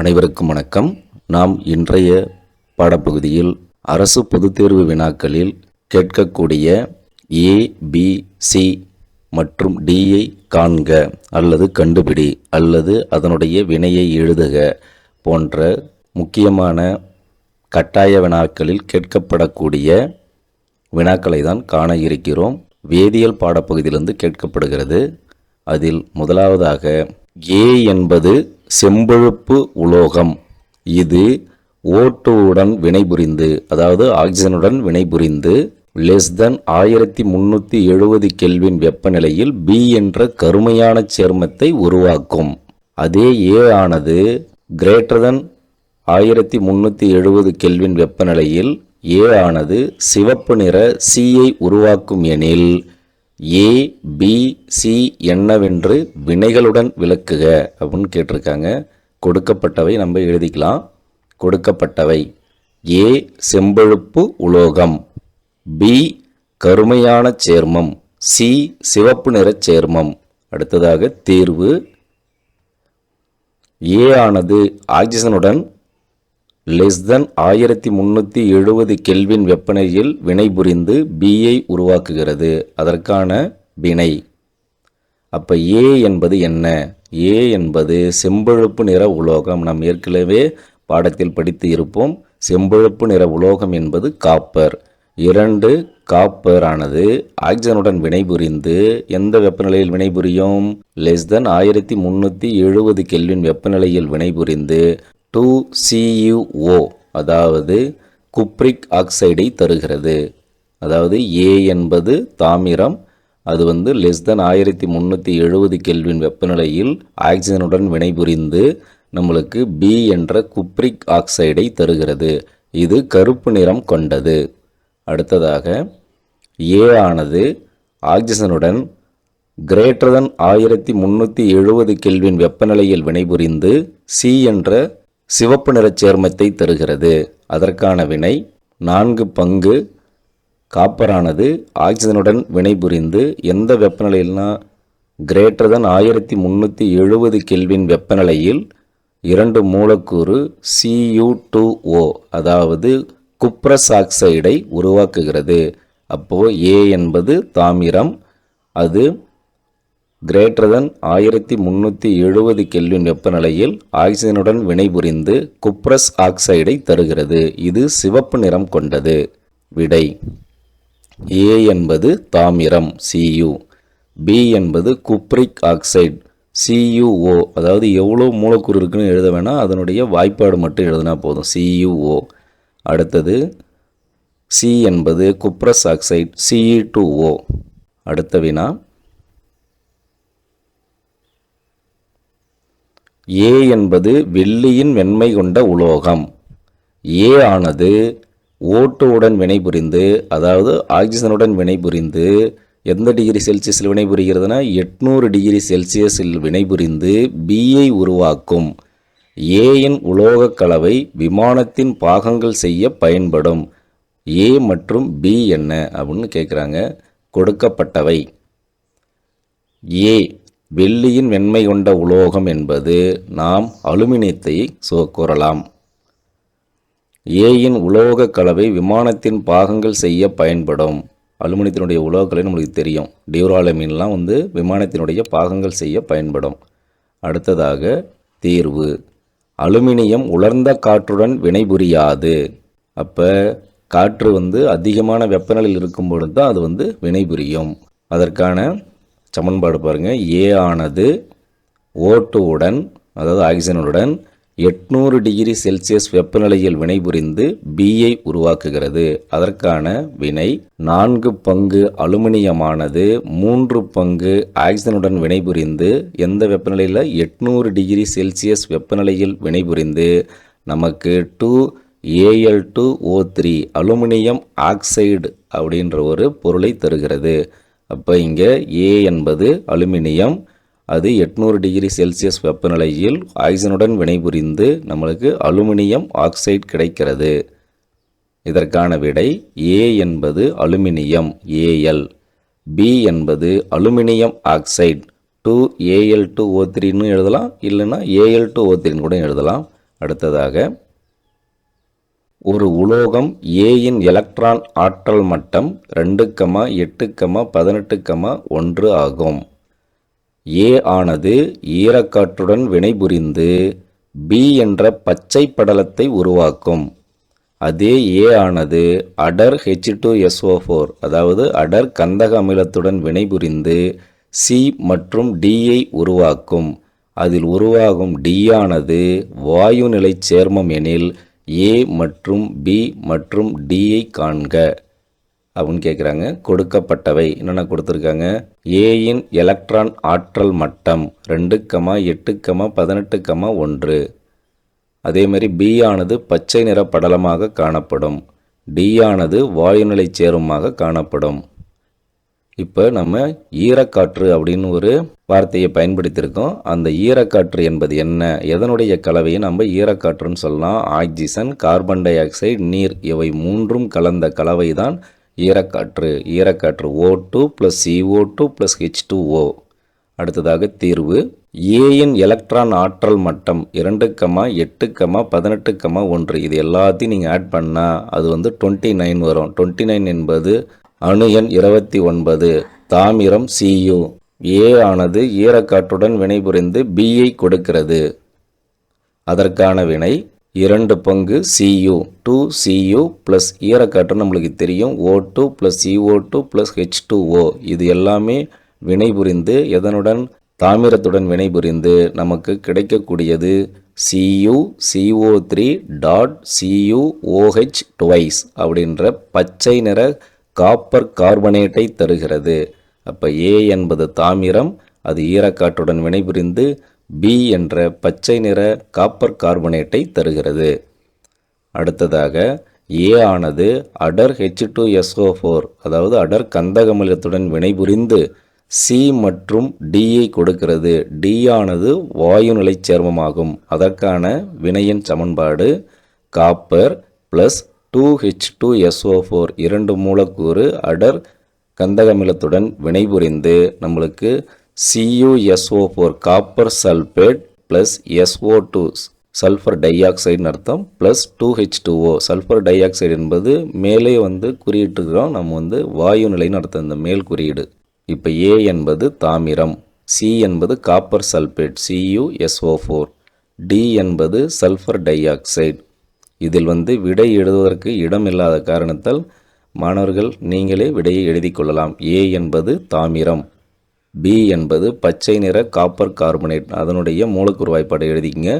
அனைவருக்கும் வணக்கம். நாம் இன்றைய பாடப்பகுதியில் அரசு பொதுத் தேர்வு வினாக்களில் கேட்கக்கூடிய ஏ பி சி மற்றும் டியை காண்க அல்லது கண்டுபிடி அல்லது அதனுடைய வினையை எழுதுக போன்ற முக்கியமான கட்டாய வினாக்களில் கேட்கப்படக்கூடிய வினாக்களை தான் காண இருக்கிறோம். வேதியியல் பாடப்பகுதியிலிருந்து கேட்கப்படுகிறது. அதில் முதலாவதாக ஏ என்பது செம்பழுப்பு உலோகம். இது ஓட்டுவுடன் வினைபுரிந்து அதாவது ஆக்சிஜனுடன் வினைபுரிந்து லெஸ் தென் ஆயிரத்தி முந்நூற்றி எழுபது கெல்வின் வெப்பநிலையில் பி என்ற கருமையான சேர்மத்தை உருவாக்கும். அதே ஏ ஆனது கிரேட்டர் தென் ஆயிரத்தி முந்நூற்றி எழுபது கெல்வின் வெப்பநிலையில் ஏ ஆனது சிவப்பு நிற சியை உருவாக்கும் எனில் ஏ பி சி என்னவென்று வினைகளுடன் விளக்குக அப்படின்னு கேட்டிருக்காங்க. கொடுக்கப்பட்டவை நம்ம எழுதிக்கலாம். கொடுக்கப்பட்டவை. ஏ செம்பழுப்பு உலோகம். பி கருமையான சேர்மம். சி சிவப்பு நிறச் சேர்மம். அடுத்ததாக தீர்வு. ஏ ஆனது ஆக்சிஜனுடன் லெஸ் தென் ஆயிரத்தி முந்நூற்றி எழுபது கெல்வின் வெப்பநிலையில் வினைபுரிந்து பியை உருவாக்குகிறது. அதற்கான வினை. அப்போ ஏ என்பது என்ன? ஏ என்பது செம்பழுப்பு நிற உலோகம். நாம் ஏற்கனவே பாடத்தில் படித்து இருப்போம். செம்பழுப்பு நிற உலோகம் என்பது காப்பர். இரண்டு காப்பர் ஆனது ஆக்சிஜனுடன் வினைபுரிந்து எந்த வெப்பநிலையில் வினைபுரியும் லெஸ் தென் ஆயிரத்தி முந்நூற்றி எழுபது கெல்வின் வெப்பநிலையில் வினைபுரிந்து டூ சியுஓ அதாவது குப்ரிக் ஆக்சைடை தருகிறது. அதாவது ஏ என்பது தாமிரம் அது வந்து லெஸ் தென் ஆயிரத்தி முந்நூற்றி எழுபது கெல்வின் வெப்பநிலையில் ஆக்சிஜனுடன் வினைபுரிந்து நம்மளுக்கு பி என்ற குப்ரிக் ஆக்சைடை தருகிறது. இது கருப்பு நிறம் கொண்டது. அடுத்ததாக ஏ ஆனது ஆக்சிஜனுடன் கிரேட்டர் தென் ஆயிரத்தி முந்நூற்றி எழுபது கெல்வின் வெப்பநிலையில் வினைபுரிந்து சி என்ற சிவப்பு நிறச் சேர்மத்தை தருகிறது. அதற்கான வினை நான்கு பங்கு காப்பரானது ஆக்சிஜனுடன் வினைபுரிந்து எந்த வெப்பநிலையில்னா கிரேட்டர் தன் ஆயிரத்தி முந்நூற்றி எழுபது கெல்வின் வெப்பநிலையில் இரண்டு மூலக்கூறு சியூ டூ ஓ அதாவது குப்ரஸ் ஆக்சைடை உருவாக்குகிறது. அப்போது ஏ என்பது தாமிரம் அது கிரேட்டர் தென் ஆயிரத்தி முந்நூற்றி எழுபது கெல்வின் வெப்பநிலையில் ஆக்சிஜனுடன் வினைபுரிந்து குப்ரஸ் ஆக்சைடை தருகிறது. இது சிவப்பு நிறம் கொண்டது. விடை. ஏ என்பது தாமிரம் சியு பி என்பது cupric oxide C U O அதாவது எவ்வளோ மூலக்கூறு இருக்குன்னு எழுத வேணால் அதனுடைய வாய்ப்பாடு மட்டும் எழுதினா போதும். சியுஓ அடுத்தது சி என்பது cuprous oxide CE two O அடுத்த வினா. ஏ என்பது வெள்ளியின் வெண்மை கொண்ட உலோகம். ஏ ஆனது ஓட்டுவுடன் வினைபுரிந்து அதாவது ஆக்சிஜனுடன் வினைபுரிந்து எந்த டிகிரி செல்சியஸில் வினைபுரிகிறதுனா எட்நூறு டிகிரி செல்சியஸில் வினைபுரிந்து பியை உருவாக்கும். ஏயின் உலோகக் கலவை விமானத்தின் பாகங்கள் செய்ய பயன்படும். ஏ மற்றும் பி என்ன? அப்படின்னு கேட்குறாங்க கொடுக்கப்பட்டவை. ஏ வெள்ளியின் வெண்மை கொண்ட உலோகம் என்பது நாம் அலுமினியத்தை சோ கூறலாம் ஏயின் உலோக கலவை விமானத்தின் பாகங்கள் செய்ய பயன்படும். அலுமினியத்தினுடைய உலோகக்கலை நம்மளுக்கு தெரியும். டியூராலமின்லாம் வந்து விமானத்தினுடைய பாகங்கள் செய்ய பயன்படும். அடுத்ததாக தீர்வு. அலுமினியம் உலர்ந்த காற்றுடன் வினைபுரியாது. அப்போ காற்று வந்து அதிகமான வெப்பநிலையில் இருக்கும் பொழுது தான் அது வந்து வினைபுரியும். அதற்கான சமன்பாடு பாருங்கள் ஏ ஆனது ஓட்டுவுடன் அதாவது ஆக்சிஜனுடன் எட்நூறு டிகிரி செல்சியஸ் வெப்பநிலையில் வினைபுரிந்து பியை உருவாக்குகிறது. அதற்கான வினை நான்கு பங்கு அலுமினியமானது மூன்று பங்கு ஆக்சிஜனுடன் வினைபுரிந்து எந்த வெப்பநிலையில்? எட்நூறு டிகிரி செல்சியஸ் வெப்பநிலையில் வினைபுரிந்து நமக்கு two AL two O three aluminium oxide அப்படின்ற ஒரு பொருளை தருகிறது. அப்போ இங்கே ஏ என்பது அலுமினியம். அது எட்நூறு டிகிரி செல்சியஸ் வெப்பநிலையில் ஆக்சிஜனுடன் வினைபுரிந்து நம்மளுக்கு அலுமினியம் ஆக்சைடு கிடைக்கிறது. இதற்கான விடை ஏ என்பது அலுமினியம் ஏஎல் பி என்பது aluminium oxide. Two AL two O த்ரீன்னு எழுதலாம் இல்லைன்னா ஏஎல் டூ ஓ த்ரீன்னு கூட எழுதலாம். அடுத்ததாக ஒரு உலோகம் ஏயின் எலக்ட்ரான் ஆற்றல் மட்டம் ரெண்டு கமா எட்டு கமா பதினெட்டு கமா ஒன்று ஆகும். ஏ ஆனது ஈரக்காற்றுடன் வினைபுரிந்து பி என்ற பச்சை படலத்தை உருவாக்கும். அதே ஏ ஆனது அடர் ஹெச் டூ எஸ்ஓ ஃபோர் அதாவது அடர் கந்தக அமிலத்துடன் வினைபுரிந்து சி மற்றும் டியை உருவாக்கும். அதில் உருவாகும் டி ஆனது வாயு நிலை சேர்மம் எனில் ஏ மற்றும் பி மற்றும் டியை காண்க. அப்படின்னு கேட்குறாங்க கொடுக்கப்பட்டவை. என்னென்ன கொடுத்துருக்காங்க? ஏயின் எலக்ட்ரான் ஆற்றல் மட்டம் ரெண்டு கமா எட்டு கமா பதினெட்டு கமா ஒன்று. அதே மாதிரி பி ஆனது பச்சை நிற படலமாக காணப்படும். டி ஆனது வாயுநிலை சேருமாக காணப்படும். இப்போ நம்ம ஈரக்காற்று அப்படின்னு ஒரு வார்த்தையை பயன்படுத்தியிருக்கோம். அந்த ஈரக்காற்று என்பது என்ன? எதனுடைய கலவையை நம்ம ஈரக்காற்றுன்னு சொல்லலாம்? ஆக்சிஜன் கார்பன் டை ஆக்சைடு நீர் இவை மூன்றும் கலந்த கலவை தான் ஈரக்காற்று ஈரக்காற்று O two plus CO two plus H two O அடுத்ததாக தீர்வு. ஏயின் எலக்ட்ரான் ஆற்றல் மட்டம் இரண்டு கமா எட்டு கமா பதினெட்டு கமா ஒன்று. இது எல்லாத்தையும் நீங்கள் ஆட் பண்ணால் அது வந்து டுவெண்ட்டி நைன் வரும். டுவெண்ட்டி நைன் என்பது அணு எண் இருபத்தி ஒன்பது தாமிரம் சியு. ஏ ஆனது ஈரக்காற்றுடன் வினைபுரிந்து பியை கொடுக்கிறது. அதற்கான வினை இரண்டு பங்கு சியு. டூ சியு ப்ளஸ் ஈரக்காற்று நம்மளுக்கு தெரியும். O two plus CO two plus H two O. இது எல்லாமே வினைபுரிந்து எதனுடன்? தாமிரத்துடன் வினைபுரிந்து நமக்கு கிடைக்கக்கூடியது CU CO three dot CU OH twice அப்படின்ற பச்சை நிற காப்பர் கார்பனேட்டை தருகிறது. அப்போ ஏ என்பது தாமிரம் அது ஈரக்காற்றுடன் வினைபுரிந்து பி என்ற பச்சை நிற காப்பர் கார்பனேட்டை தருகிறது. அடுத்ததாக ஏ ஆனது அடர் ஹெச் டூ எஸ்ஓ ஃபோர் அதாவது அடர் கந்தகமலத்துடன் வினைபுரிந்து சி மற்றும் டியை கொடுக்கிறது. டி ஆனது வாயுநிலை சேர்மமாகும். அதற்கான வினையின் சமன்பாடு copper plus two H two SO four இரண்டு மூலக்கூறு அடர் கந்தகமிலத்துடன் வினைபுரிந்து நம்மளுக்கு CUSO four copper sulphate plus SO two sulphur tie ஆக்சைடுன்னு அர்த்தம். Plus two H two O sulphur dioxide என்பது மேலே வந்து குறியிட்டுக்கிறோம் நம்ம வந்து வாயு நிலைன்னு அர்த்தம். இந்த மேல் குறியீடு. இப்போ ஏ என்பது தாமிரம். சி என்பது copper sulphate CUSO four D என்பது சல்ஃபர் டை ஆக்சைடு இதில் வந்து விடை எழுதுவதற்கு இடம் இல்லாத காரணத்தால் மாணவர்கள் நீங்களே விடையை எழுதிக் கொள்ளலாம். ஏ என்பது தாமிரம். பி என்பது பச்சை நிற காப்பர் கார்பனேட் அதனுடைய மூலக்கூறு வாய்ப்பாடு எழுதிக்கங்க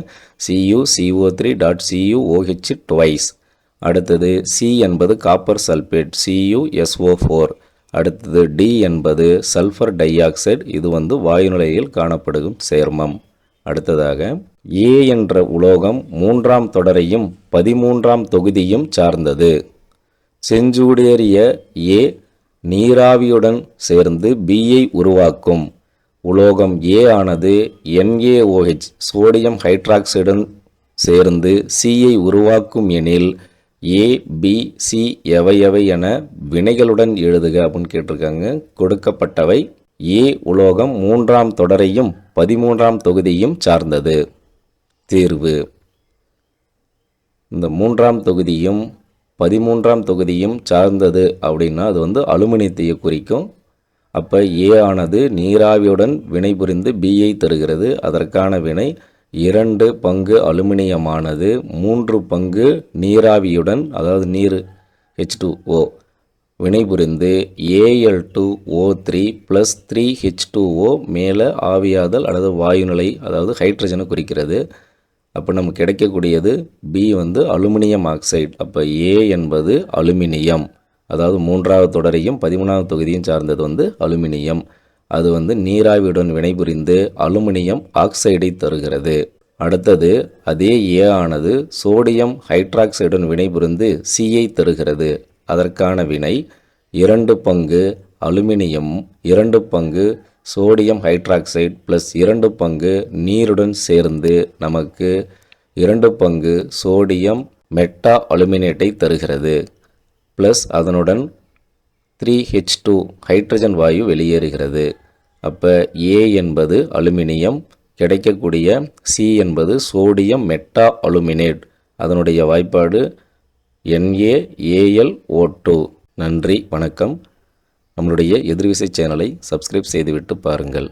CU CO three dot CU OH twice அடுத்தது சி என்பது copper sulphate CU SO four அடுத்தது டி என்பது சல்ஃபர் டை ஆக்சைடு இது வந்து வாயு நிலையில் காணப்படும் சேர்மம். அடுத்ததாக ஏ என்ற உலோகம் மூன்றாம் தொடரையும் பதிமூன்றாம் தொகுதியும் சார்ந்தது. செஞ்சூடேறிய ஏ நீராவியுடன் சேர்ந்து பியை உருவாக்கும். உலோகம் ஏ ஆனது என்ஏஓஹெச் சோடியம் ஹைட்ராக்சைடுடன் சேர்ந்து சியை உருவாக்கும் எனில் ஏ பி சி எவை எவை என வினைகளுடன் எழுதுக அப்படின்னு கேட்டிருக்காங்க. கொடுக்கப்பட்டவை ஏ உலோகம் மூன்றாம் தொடரையும் பதிமூன்றாம் தொகுதியும் சார்ந்தது. தேர்வு. இந்த மூன்றாம் தொகுதியும் பதிமூன்றாம் தொகுதியும் சார்ந்தது அப்படின்னா அது வந்து அலுமினியத்தையை குறிக்கும். அப்போ ஏ ஆனது நீராவியுடன் வினைபுரிந்து பியை தருகிறது. அதற்கான வினை இரண்டு பங்கு அலுமினியமானது மூன்று பங்கு நீராவியுடன் அதாவது நீர் ஹெச் டூ ஓ வினைபுரிந்து AL two O three plus three H two O மேலே ஆவியாதல் அல்லது வாயுநிலை அதாவது ஹைட்ரஜனை குறிக்கிறது. அப்போ நமக்கு கிடைக்கக்கூடியது பி வந்து அலுமினியம் ஆக்சைடு. அப்போ ஏ என்பது அலுமினியம். அதாவது மூன்றாவது தொடரையும் பதிமூணாவது தொகுதியும் சார்ந்தது வந்து அலுமினியம். அது வந்து நீராவியுடன் வினைபுரிந்து அலுமினியம் ஆக்சைடை தருகிறது. அடுத்தது அதே ஏ ஆனது சோடியம் ஹைட்ராக்சைடுடன் வினைபுரிந்து சியை தருகிறது. அதற்கான வினை இரண்டு பங்கு அலுமினியம் இரண்டு பங்கு சோடியம் ஹைட்ராக்சைடு ப்ளஸ் இரண்டு பங்கு நீருடன் சேர்ந்து நமக்கு இரண்டு பங்கு சோடியம் மெட்டா அலுமினேட்டை தருகிறது. ப்ளஸ் அதனுடன் த்ரீ ஹெச் டூ ஹைட்ரஜன் வாயு வெளியேறுகிறது. அப்போ ஏ என்பது அலுமினியம் கிடைக்கக்கூடிய சி என்பது சோடியம் மெட்டா அலுமினேட். அதனுடைய வாய்ப்பாடு NaAlO2 நன்றி வணக்கம். நம்மளுடைய எதிர்விசை சேனலை சப்ஸ்கிரைப் செய்துவிட்டு பாருங்கள்.